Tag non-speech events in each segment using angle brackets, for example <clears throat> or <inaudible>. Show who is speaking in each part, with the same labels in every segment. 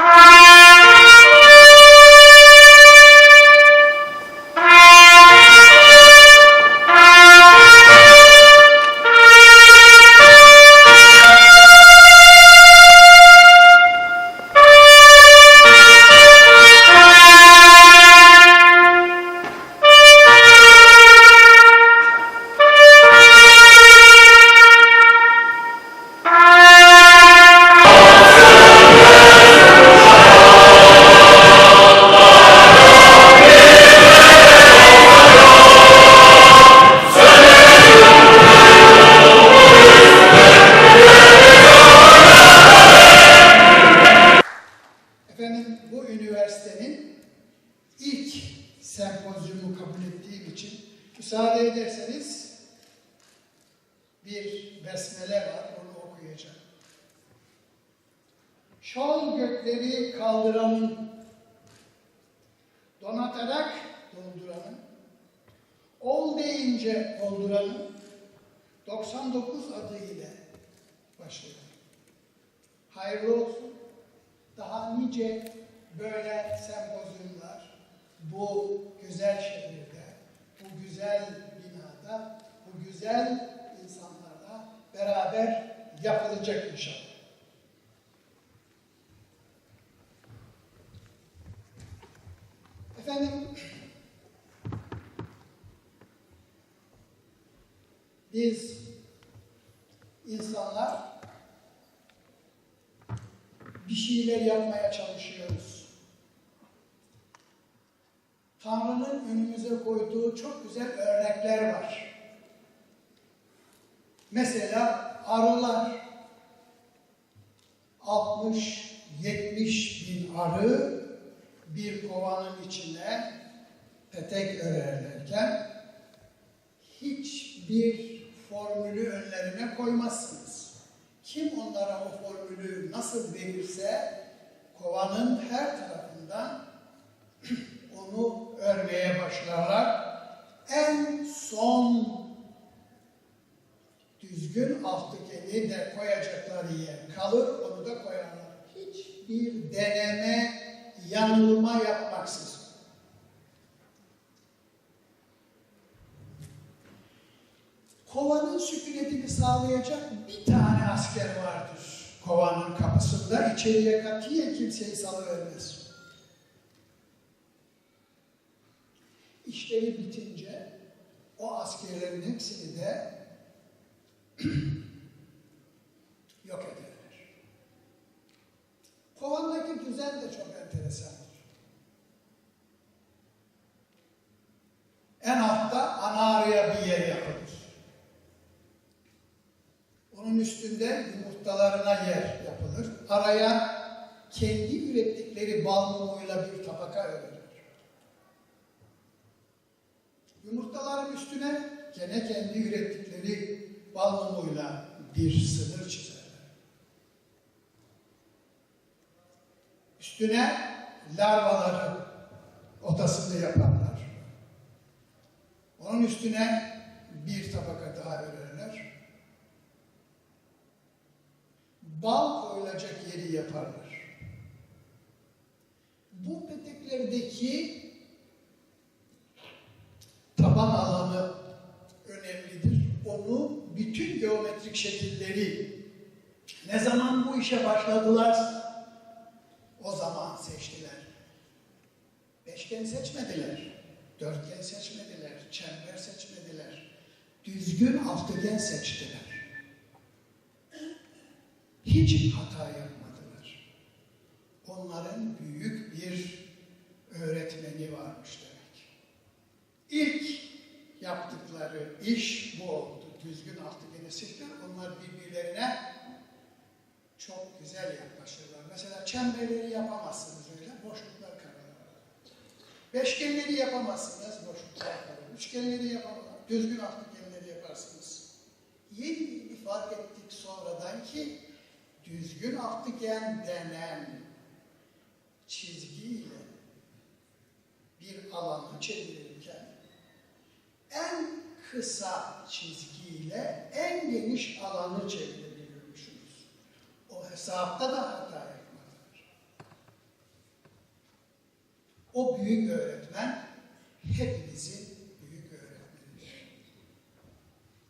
Speaker 1: Ah! Şol gökleri kaldıranın, donatarak dolduranın, ol deyince olduranın, 99 adı ile başlıyor. Hayırlı olsun. Daha nice böyle sempozyumlar bu güzel şehirde, bu güzel binada, bu güzel insanlarla beraber yapılacak inşallah. Efendim, biz insanlar bir şeyler yapmaya çalışıyoruz. Tanrı'nın önümüze koyduğu çok güzel örnekler var. Mesela arılar 60-70 bin arı bir kovanın içine petek örerlerken hiçbir formülü önlerine koymazsınız. Kim onlara o formülü nasıl verirse kovanın her tarafından <clears throat> onu örmeye başlarlar. En son düzgün altıgeni de koyacakları yer kalır, onu da koyarlar. Hiçbir deneme, yanılma yapmaksızın. Kovanın sükunetini sağlayacak bir tane asker vardır kovanın kapısında. içeriye katiyen kimseyi salıvermez. İşleri bitince o askerlerin hepsini de <clears throat> yok ederler. Kovandaki düzen de çok enteresandır. En altta ana araya bir yer yapılır. Onun üstünde yumurtalarına yer yapılır. Araya kendi ürettikleri bal mumuyla bir tabaka örülür. Yumurtaların üstüne gene kendi ürettikleri bal mumuyla bir sınır çizerler. Üstüne larvaları odasında yaparlar. Onun üstüne bir tabaka daha örerler. Bal koyulacak yeri yaparlar. Bu peteklerdeki taban alanı önemlidir. Onu bütün geometrik şekilleri ne zaman bu işe başladılar o zaman seçtiler. Beşgen seçmediler, dörtgen seçmediler, çember seçmediler. Düzgün altıgen seçtiler. Hiç hata yapmadılar. Onların büyük bir öğretmeni varmış demek. İlk yaptıkları iş bu oldu. Düzgün altıgeni seçtiler. Onlar birbirlerine çok güzel yaklaşırlar. Mesela çemberleri yapamazsınız öyle, boşluklar kalır. Beşgenleri yapamazsınız, boşluklar kalır. Üçgenleri yapamazsınız, düzgün altıgenleri yaparsınız. Yeni fark ettik sonradan ki düzgün altıgen denen çizgiyle bir alanı çevirirken en kısa çizgiyle en geniş alanı çevirebiliyormuşuz. O hesapta da hata yapmadılar. O büyük öğretmen hepimizin büyük öğretmenidir.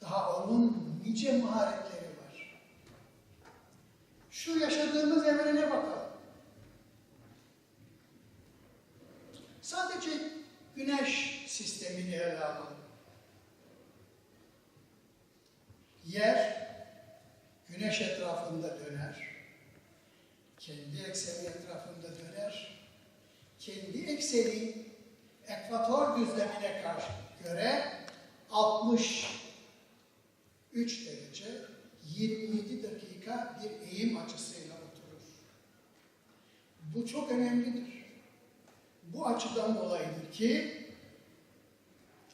Speaker 1: Daha onun nice maharetleri var. Şu yaşadığımız evrene bakalım. Sadece güneş sistemini ele alalım. Yer güneş etrafında döner. Kendi ekseni etrafında döner. Ekseni ekvator düzlemine karşı göre 63 derece 27 dakika bir eğim açısıyla oturur. Bu çok önemlidir. Bu açıdan dolayıdır ki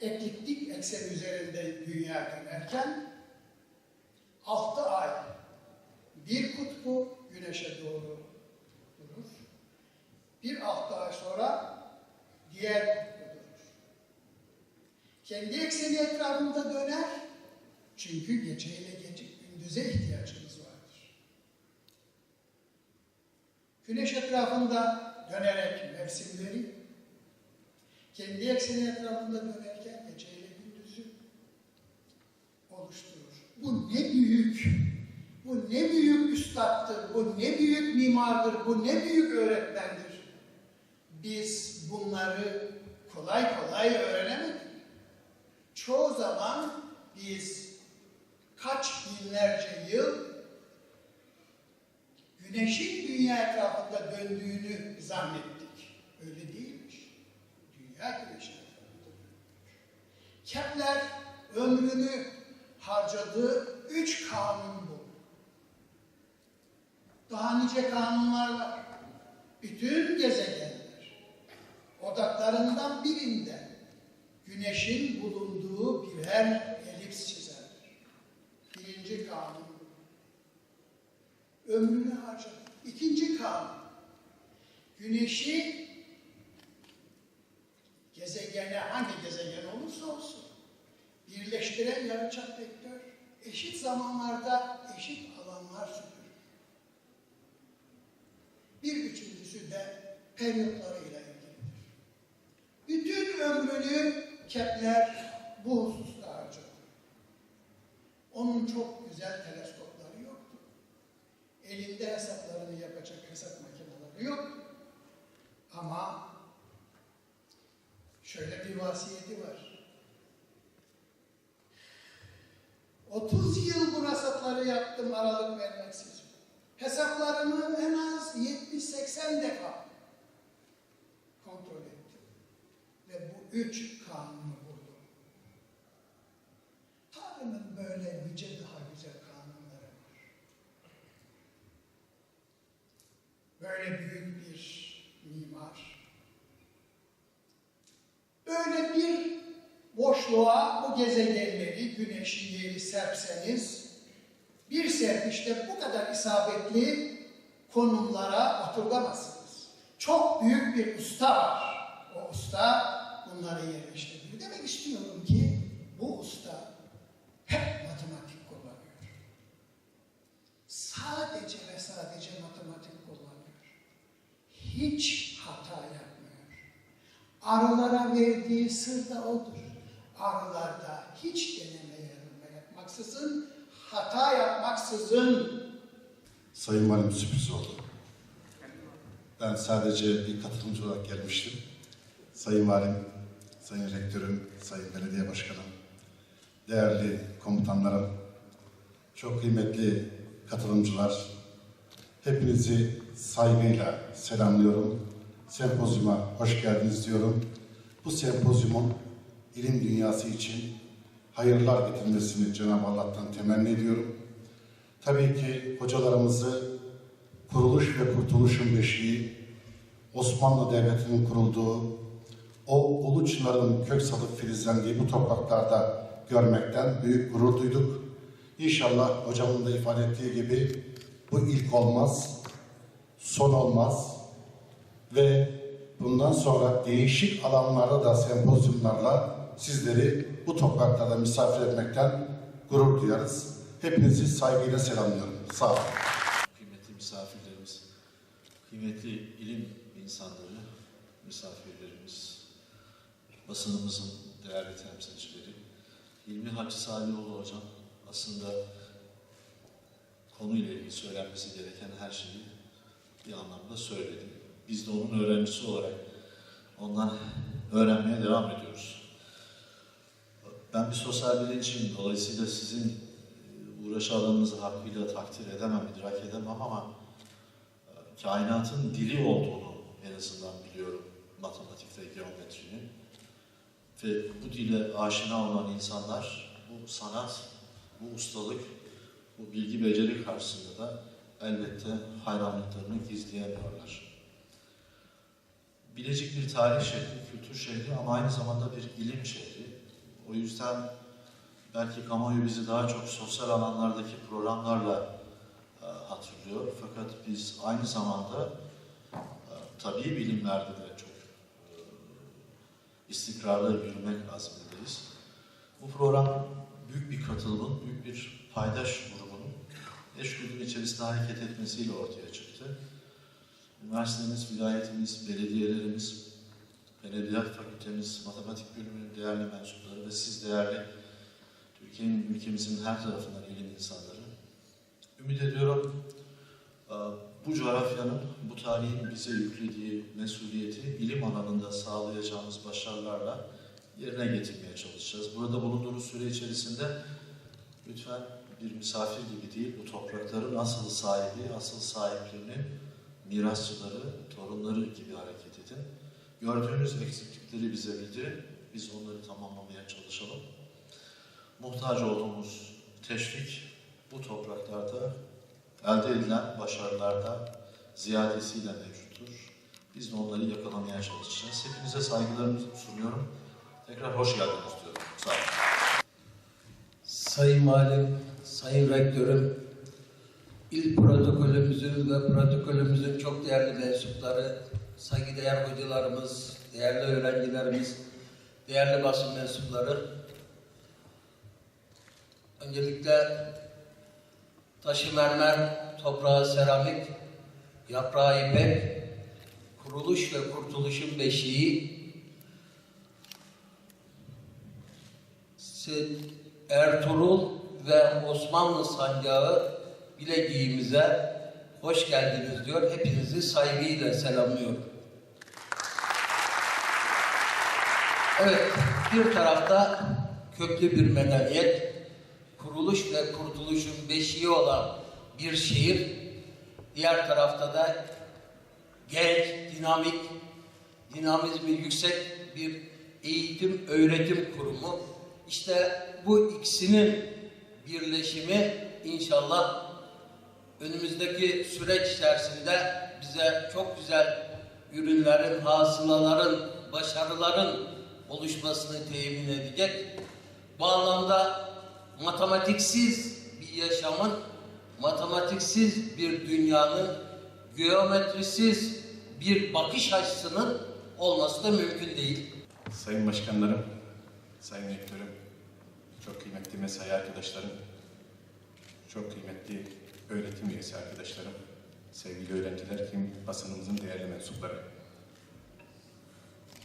Speaker 1: ekliptik eksen üzerinde dünya dönerken altı ay bir kutbu güneşe doğru durur. Bir altı ay sonra kutbu durur. Kendi ekseni etrafında döner. Çünkü geceyle gece gündüze ihtiyacımız vardır. Güneş etrafında dönerek mevsimleri, kendi ekseni etrafında dönerken geceyle gündüzü oluşturur. Bu ne büyük, bu ne büyük üstattır, bu ne büyük mimardır, bu ne büyük öğretmendir. Biz bunları kolay kolay öğrenemedik. Çoğu zaman biz kaç binlerce yıl güneşin dünya etrafında döndüğünü zannettik. Öyle değilmiş. Dünya güneşin etrafında dönüyor. Kepler ömrünü harcadığı üç kanun bu. Daha nice kanunlar var. Bütün gezegenler odaklarından birinde güneşin bulunduğu birer elips çizerler. Birinci kanun. Ömrünü harcadı. İkinci kanun. Güneşi gezegene, hangi gezegen olursa olsun birleştiren yarıçap vektör eşit zamanlarda eşit alanlar süpürür. Bir üçüncüsü de periyotlarıyla. Bütün ömrünü Kepler bu hususta harcadı. Onun çok güzel teleskopları yoktu. Elinde hesaplarını yapacak hesap makineleri yok. Ama şöyle bir vasiyeti var. 30 yıl bu hesapları yaptım aralık vermeksizin. Hesaplarımı en az 70-80 defa kontrol üç kanunu buldum. Tanrı'nın böyle nice daha güzel kanunları var. Böyle büyük bir mimar. Böyle bir boşluğa bu gezegenleri, güneşi, yeri serpseniz, bir serpişte bu kadar isabetli konumlara oturtamazsınız. Çok büyük bir usta var. O usta bunları yerleştiriyor. Demek istiyorum ki bu usta hep matematik kullanıyor. Sadece ve sadece matematik kullanıyor. Hiç hata yapmıyor. Arılara verdiği sır da odur. Arılarda hiç deneme yanılma yapmaksızın, hata yapmaksızın
Speaker 2: Sayın Valim sürpriz oldu. Ben sadece bir katılımcı olarak gelmiştim. Sayın Valim, Sayın Rektörüm, Sayın Belediye Başkanım, değerli komutanlarım, çok kıymetli katılımcılar, hepinizi saygıyla selamlıyorum. Sempozyuma hoş geldiniz diyorum. Bu sempozyumun ilim dünyası için hayırlar getirmesini Cenab-ı Allah'tan temenni ediyorum. Tabii ki hocalarımızı kuruluş ve kurtuluşun beşiği, Osmanlı Devleti'nin kurulduğu, o ulu çınarın kök salıp filizlendiği bu topraklarda görmekten büyük gurur duyduk. İnşallah hocamın da ifade ettiği gibi bu ilk olmaz, son olmaz ve bundan sonra değişik alanlarda da sempozyumlarla sizleri bu topraklarda misafir etmekten gurur duyarız. Hepinizi saygıyla selamlıyorum. Sağ olun.
Speaker 3: kıymetli misafirlerimiz, kıymetli ilim insanları, misafirlerimiz, basınımızın değerli temsilcileri, Hilmi Hacı Salioğlu Hocam aslında konuyla ilgili söylenmesi gereken her şeyi bir anlamda söyledi. Biz de onun öğrencisi olarak ondan öğrenmeye devam ediyoruz. Ben bir sosyal bilimciyim. Dolayısıyla sizin e, uğraş alanınızı hakkıyla takdir edemem, idrak edemem ama e, kainatın dili olduğunu en azından biliyorum matematik ve geometrinin. Ve bu dile aşina olan insanlar bu sanat, bu ustalık, bu bilgi beceri karşısında da elbette hayranlıklarını gizleyemiyorlar. Bilecik bir tarih şehri, kültür şehri ama aynı zamanda bir ilim şehri. O yüzden belki kamuoyu bizi daha çok sosyal alanlardaki programlarla e, hatırlıyor. Fakat biz aynı zamanda e, tabii bilimlerde de çok istikrarlı yürümek azmindeyiz. Bu program büyük bir katılımın, büyük bir paydaş grubunun eşgüdüm içerisinde hareket etmesiyle ortaya çıktı. Üniversitemiz, vilayetimiz, belediyelerimiz, Edebiyat Fakültemiz, Matematik Bölümünün değerli mensupları ve siz değerli Türkiye'nin, ülkemizin her tarafından ilim insanları. Ümit ediyorum bu coğrafyanın, bu tarihin bize yüklediği mesuliyeti ilim alanında sağlayacağımız başarılarla yerine getirmeye çalışacağız. Burada bulunduğumuz süre içerisinde lütfen bir misafir gibi değil, bu toprakların asıl sahibi, asıl sahiplerini, mirasçıları, torunları gibi hareket edin. Gördüğünüz eksiklikleri bize bildirin, biz onları tamamlamaya çalışalım. Muhtaç olduğumuz teşvik bu topraklarda elde edilen başarılarda ziyadesiyle mevcuttur. Biz de onları yakalamaya çalışacağız. Hepinize saygılarımı sunuyorum. Tekrar hoş geldiniz diyorum. Sağ olun.
Speaker 4: Sayın Valim, Sayın Rektörüm, il protokolümüzün ve protokolümüzün çok değerli mensupları, saygıdeğer hocalarımız, değerli öğrencilerimiz, değerli basın mensupları. Öncelikle taşı mermer, toprağı seramik, yaprağı ipek, kuruluş ve kurtuluşun beşiği, Ertuğrul ve Osmanlı sancağı bilediğimize hoş geldiniz diyor. Hepinizi saygıyla selamlıyorum. Evet, bir tarafta köklü bir medeniyet, kuruluş ve kurtuluşun beşiği olan bir şehir, diğer tarafta da genç, dinamik, dinamizmi yüksek bir eğitim, öğretim kurumu. İşte bu ikisinin birleşimi inşallah önümüzdeki süreç içerisinde bize çok güzel ürünlerin, hasılaların, başarıların oluşmasını temin edecek. Bu anlamda matematiksiz bir yaşamın, matematiksiz bir dünyanın, geometrisiz bir bakış açısının olması da mümkün değil.
Speaker 5: Sayın Başkanlarım, Sayın Rektörüm, çok kıymetli mesai arkadaşlarım, çok kıymetli öğretim üyesi arkadaşlarım, sevgili öğrenciler, kim basınımızın değerli mensupları.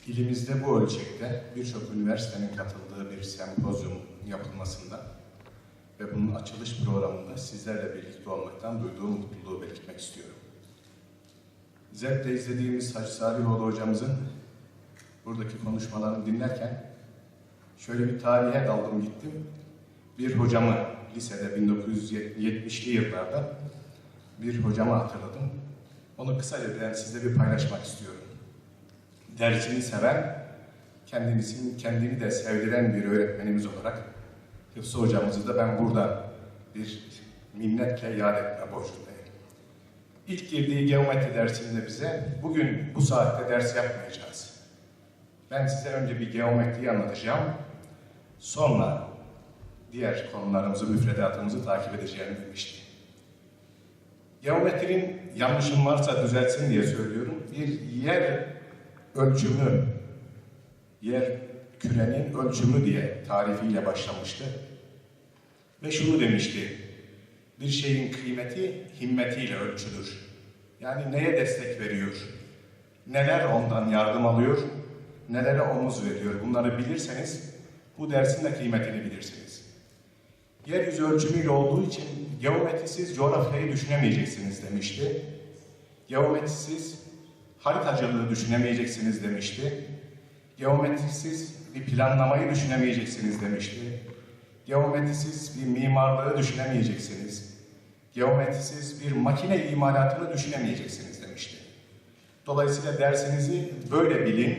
Speaker 5: İlimizde bu ölçekte birçok üniversitenin katıldığı bir sempozyum yapılmasında ve bunun açılış programında sizlerle birlikte olmaktan duyduğum mutluluğu belirtmek istiyorum. Zevkle izlediğimiz Hacı Salihoğlu hocamızın buradaki konuşmalarını dinlerken şöyle bir tarihe daldım gittim. Bir hocamı lisede 1970'li yıllarda bir hocamı hatırladım. Onu kısaca ben sizle bir paylaşmak istiyorum. Dersini seven, kendisini, kendini de sevdiren bir öğretmenimiz olarak Hıfzı hocamızı da ben burada bir minnetle yad etme borcundayım. İlk girdiği geometri dersinde bize bugün bu saatte ders yapmayacağız. Ben size önce bir geometriyi anlatacağım. Sonra diğer konularımızı, müfredatımızı takip edeceğini demişti. Geometrinin yanlışım varsa düzeltsin diye söylüyorum. Bir yer ölçümü, yer kürenin ölçümü diye tarifiyle başlamıştı. Ve şunu demişti. Bir şeyin kıymeti himmetiyle ölçülür. Yani neye destek veriyor? neler ondan yardım alıyor, nelere omuz veriyor. Bunları bilirseniz bu dersin de kıymetini bilirsiniz. Yeryüzü ölçümüyle olduğu için geometrisiz coğrafyayı düşünemeyeceksiniz demişti. Geometrisiz haritacılığı düşünemeyeceksiniz demişti. Geometrisiz bir planlamayı düşünemeyeceksiniz demişti. Geometrisiz bir mimarlığı düşünemeyeceksiniz. Geometrisiz bir makine imalatını düşünemeyeceksiniz demişti. Dolayısıyla dersinizi böyle bilin.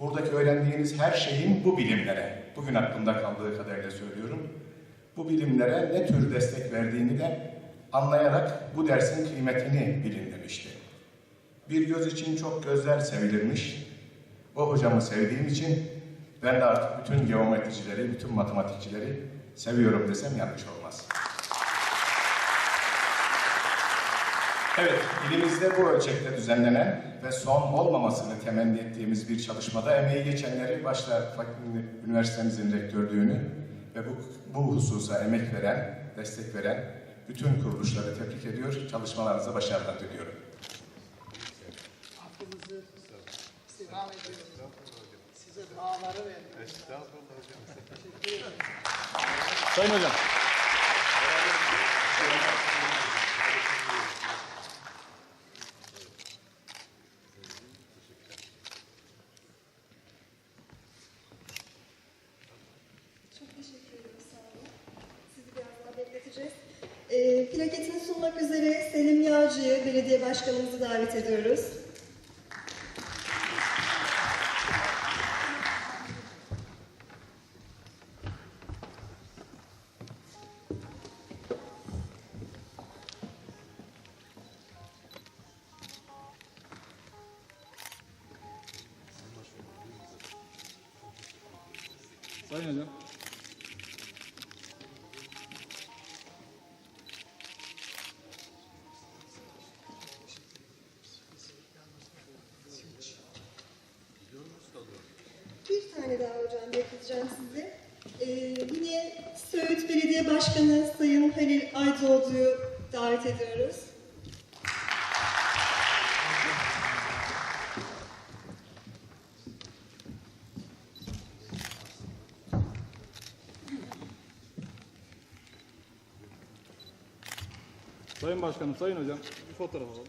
Speaker 5: Buradaki öğrendiğiniz her şeyin bu bilimlere, bugün aklımda kaldığı kadarıyla söylüyorum, bu bilimlere ne tür destek verdiğini de anlayarak bu dersin kıymetini bilin demişti. Bir göz için çok gözler sevilirmiş. O hocamı sevdiğim için ben de artık bütün geometricileri, bütün matematikçileri seviyorum desem yanlış olmaz. Evet, ilimizde bu ölçekte düzenlenen ve son olmamasını temenni ettiğimiz bir çalışmada emeği geçenleri, başta üniversitemizin rektörlüğünü ve bu, bu hususa emek veren, destek veren bütün kuruluşları tebrik ediyor, çalışmalarınıza başarılar diliyorum.
Speaker 1: Hakkınızı istirham ediyoruz.
Speaker 6: Sayın Hocam.
Speaker 7: Çok teşekkür ederim. Sizi biraz daha bekleteceğiz. Ee, plaketini sunmak üzere Selim Yağcı'yı belediye başkanımızı davet ediyoruz.
Speaker 6: Sayın Hocam.
Speaker 7: Bir tane daha hocam bekleteceğim sizi. Ee, yine Söğüt Belediye Başkanı Sayın Halil Aydoğdu'yu davet ediyoruz.
Speaker 6: Sayın Başkanım, Sayın Hocam bir fotoğraf alalım.